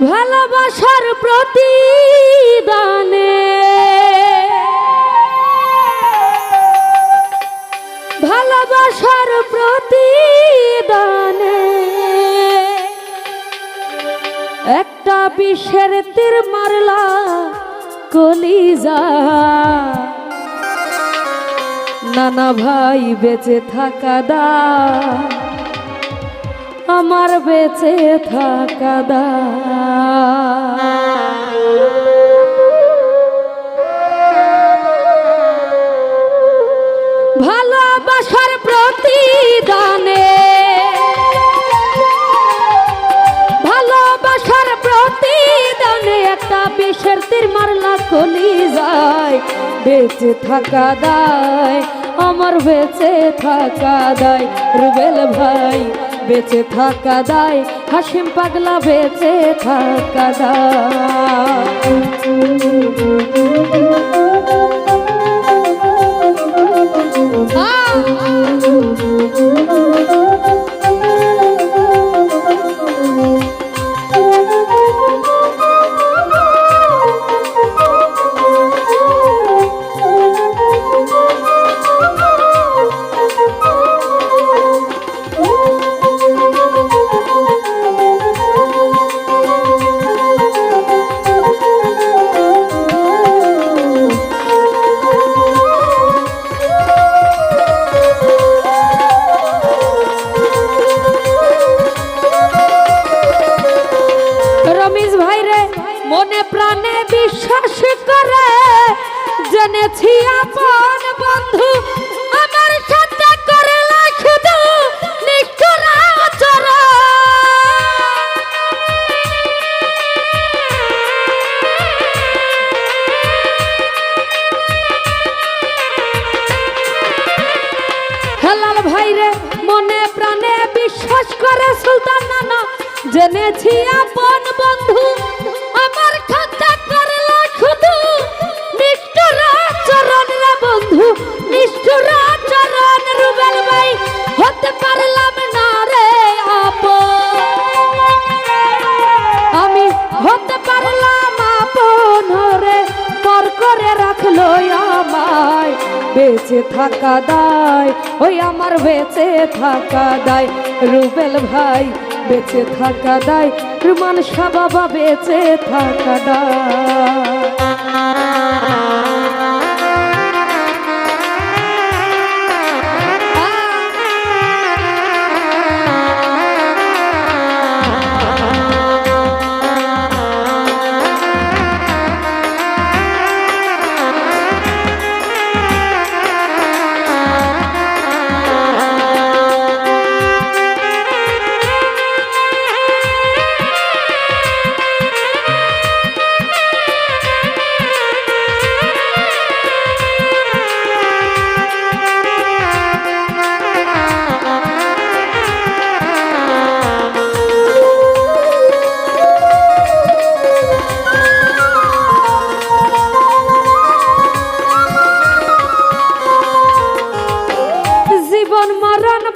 ভালোবাসার প্রতি প্রতিদানে। ভালোবাসার প্রতি প্রতিদানে। একটা বিষের তীর মারলা কলিজা। নানা ভাই বেঁচে থাকা দা আমার বেঁচে থাকা দা ভালোবাসার প্রতিদানে ভালোবাসার প্রতিদানে একটা বিষের তীর মারলা কলি যায়। বেঁচে থাকা দায়, আমার বেঁচে থাকা দায়, রুবেল ভাই। বেঁচে থাকা দায় হাসিম পাগলা বেঁচে থাকা রমেশ হেলাল ভাই রে মনে প্রাণে বিশ্বাস করে সুলতান নানা। জেনেছি আপন বন্ধু, আমার খাতা করলা শুধু নিষ্ঠুর আচরণ রে বন্ধু, নিষ্ঠুর আচরণ রুবেল ভাই, হতে পারলাম থাকা দায়, ওই আমার বেঁচে থাকা দায়। রুবেল ভাই, বেঁচে থাকা দায়, রুমান শাহ বাবা বেঁচে থাকা দায়।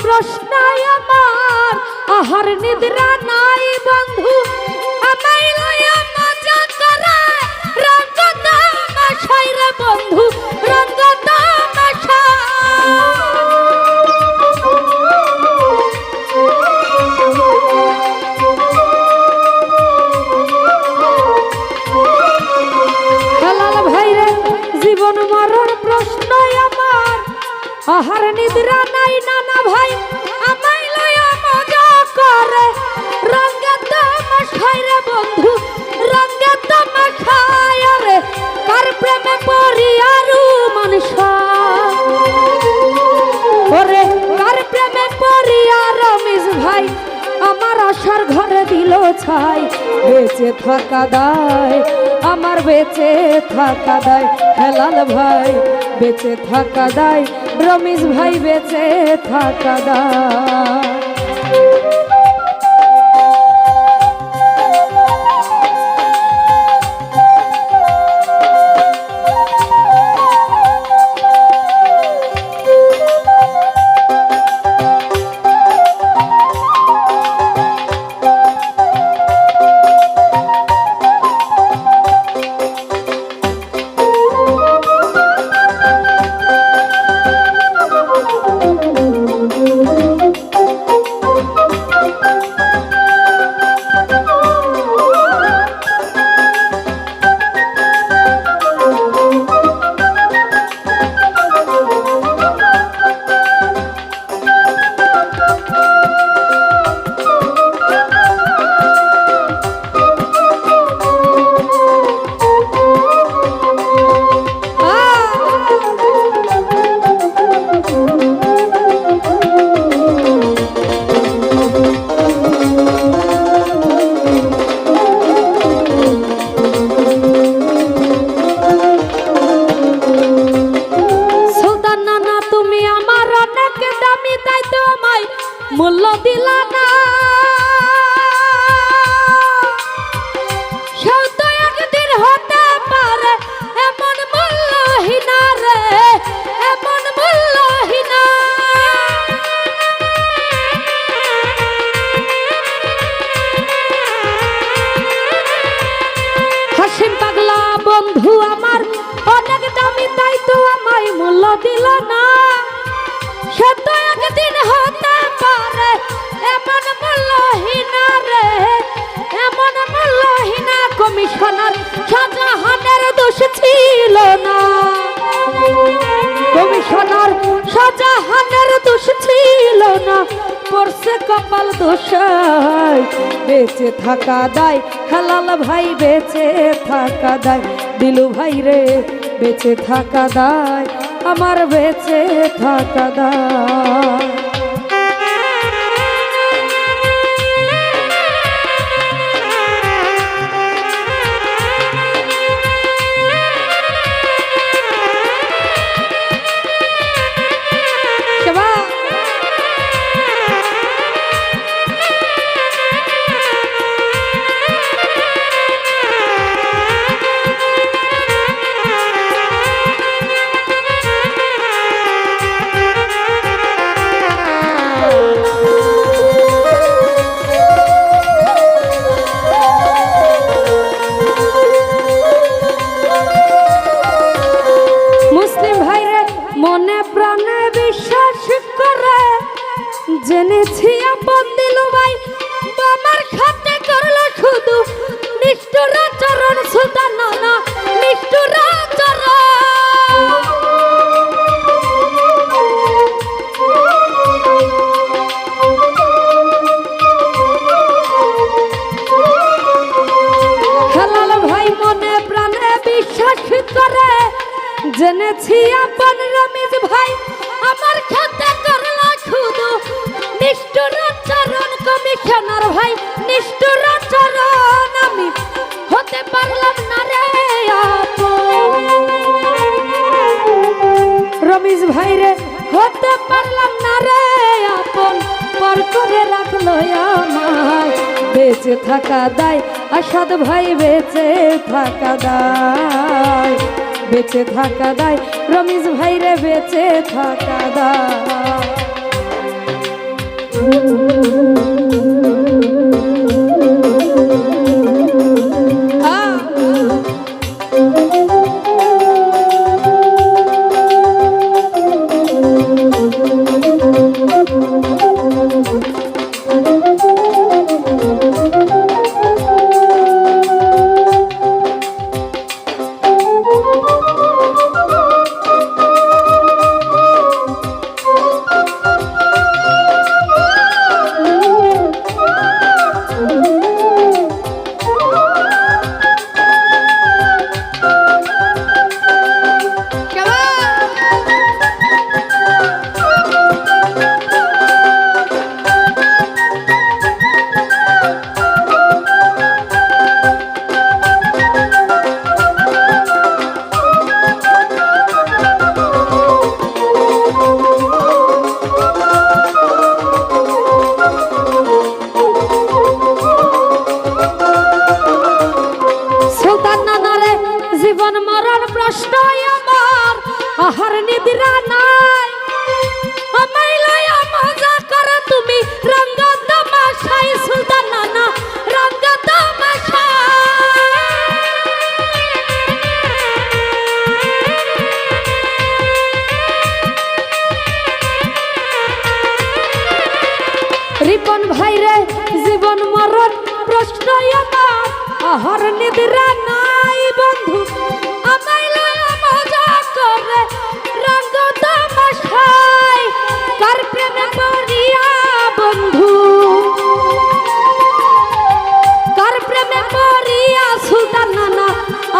প্রশ্ন আমার। আহার নিদ্রা নাই, বন্ধু। বন্ধু জীবন মরণ প্রশ্ন আমার। আহার নিদ্রা নাই নানা আশার ঘরে দিল ছাই, বেঁচে থাকা দায়, আমার বেঁচে থাকা দায়, হেলাল ভাই, বেঁচে থাকা দায়, রমেশ ভাই বেঁচে থাকা দায়। দোষাই বেঁচে থাকা দায় হালাল ভাই, বেঁচে থাকা দায় দিলু ভাই রে, বেঁচে থাকা দায় আমার বেঁচে থাকা দায় জেনেছি আপন দিল ভাই। আমার খাতে করল শুধু নিষ্ঠুর চরণ সুদান না নিষ্ঠুর চরণ। হালাল ভাই মনে প্রাণে বিশ্বাস করে, জেনেছি আপন রমিজ ভাই। চরণ কমিশনার ভাই, নিষ্ঠুর চরণ আমি হতে পারলাম না রে আপন। ভাই রে, হতে পারলাম না রে আপন। পর করে রাখল আমায়, বেঁচে থাকা দায়। আসাদ ভাই, বেঁচে থাকা দায়। বেঁচে থাকা দায়। রমিজ ভাই রে, বেঁচে থাকা দায়। প্রশ্ন আমার, আহার নিদ্রা নাই। আমায় লয়া মজা করে তুমি রঙ্গ তামাশাই সুলতান নানা রঙ্গ রিপন ভাই রে জীবন মরণ প্রশ্ন আমার, আহার নিদ্রা নাই। বন্ধু। নানা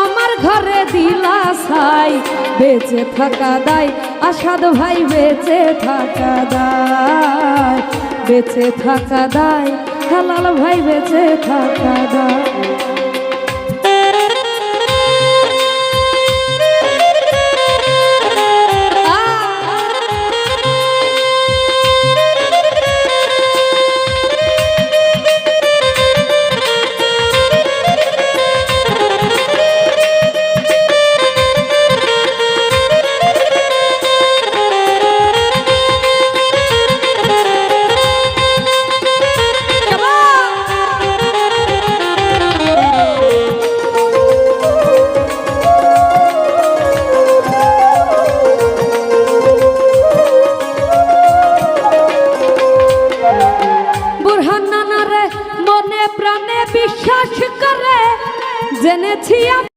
আমার ঘরে দিলা সাই বেঁচে থাকা দায়, আসাদ ভাই বেঁচে থাকা দায়, বেঁচে থাকা দায়, হালাল ভাই বেঁচে থাকা দায়।